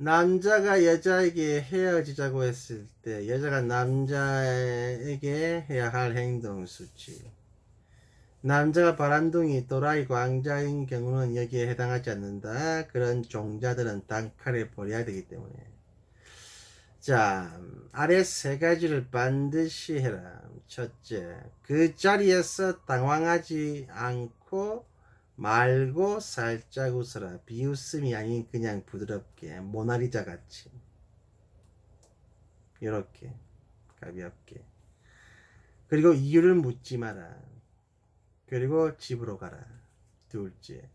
남자가 여자에게 헤어지자고 했을 때 여자가 남자에게 해야 할 행동 수치. 남자가 바람둥이 또라이 광자인 경우는 여기에 해당하지 않는다. 그런 종자들은 단칼에 버려야 되기 때문에. 자, 아래 세 가지를 반드시 해라. 첫째, 그 자리에서 당황하지 않고 말고 살짝 웃어라. 비웃음이 아닌 그냥 부드럽게 모나리자 같이. 이렇게 가볍게. 그리고 이유를 묻지 마라. 그리고 집으로 가라. 둘째,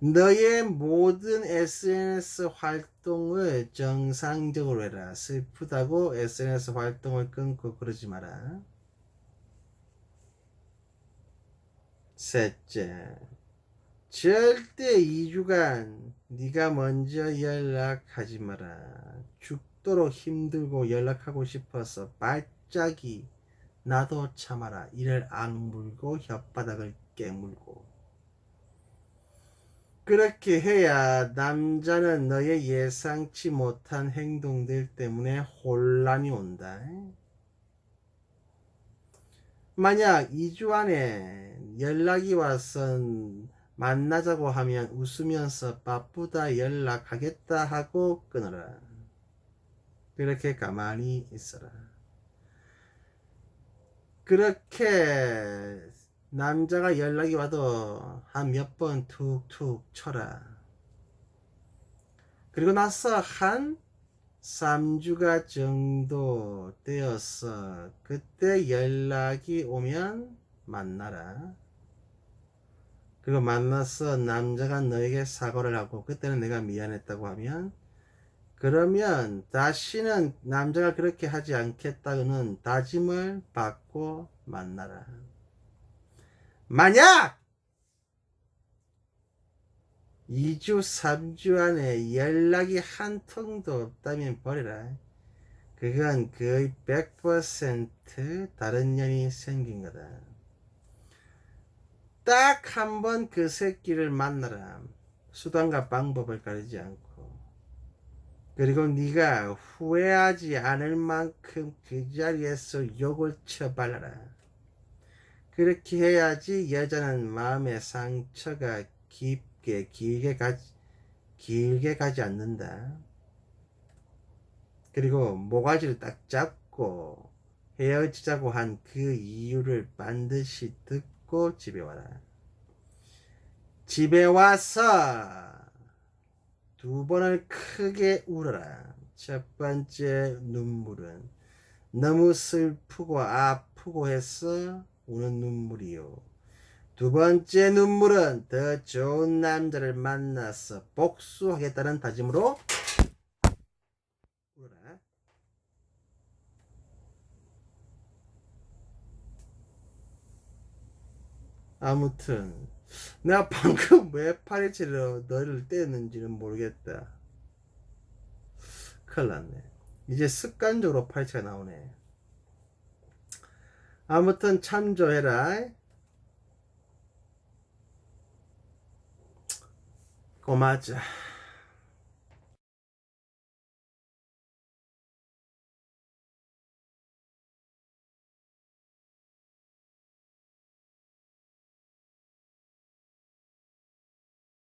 너의 모든 SNS 활동을 정상적으로 해라. 슬프다고 SNS 활동을 끊고 그러지 마라. 셋째, 절대 2주간 네가 먼저 연락하지 마라. 죽도록 힘들고 연락하고 싶어서 발작이 나도 참아라. 이를 악물고 혓바닥을 깨물고 그렇게 해야 남자는 너의 예상치 못한 행동들 때문에 혼란이 온다. 만약 2주 안에 연락이 와서 만나자고 하면 웃으면서 바쁘다 연락하겠다 하고 끊어라. 그렇게 가만히 있어라. 그렇게 남자가 연락이 와도 한 몇 번 툭툭 쳐라. 그리고 나서 한 3주가 정도 되어서 그때 연락이 오면 만나라. 그리고 만나서 남자가 너에게 사과를 하고 그때는 내가 미안했다고 하면 그러면 다시는 남자가 그렇게 하지 않겠다는 다짐을 받고 만나라. 만약 2주, 3주 안에 연락이 한 통도 없다면 버려라. 그건 거의 100% 다른 년이 생긴 거다. 딱 한 번 그 새끼를 만나라. 수단과 방법을 가리지 않고. 그리고 네가 후회하지 않을 만큼 그 자리에서 욕을 쳐발라라. 그렇게 해야지 여자는 마음의 상처가 깊게 길게 가지 길게 가지 않는다. 그리고 모가지를 딱 잡고 헤어지자고 한 그 이유를 반드시 듣고 집에 와라. 집에 와서 두 번을 크게 울어라. 첫 번째 눈물은 너무 슬프고 아프고 해서 우는 눈물이요. 두 번째 눈물은 더 좋은 남자를 만나서 복수하겠다는 다짐으로 울어라. 아무튼 내가 방금 왜 파리채로 너를 떼었는지는 모르겠다. 큰일 났네. 이제 습관적으로 파리채가 나오네. 아무튼 참조해라. 고마자.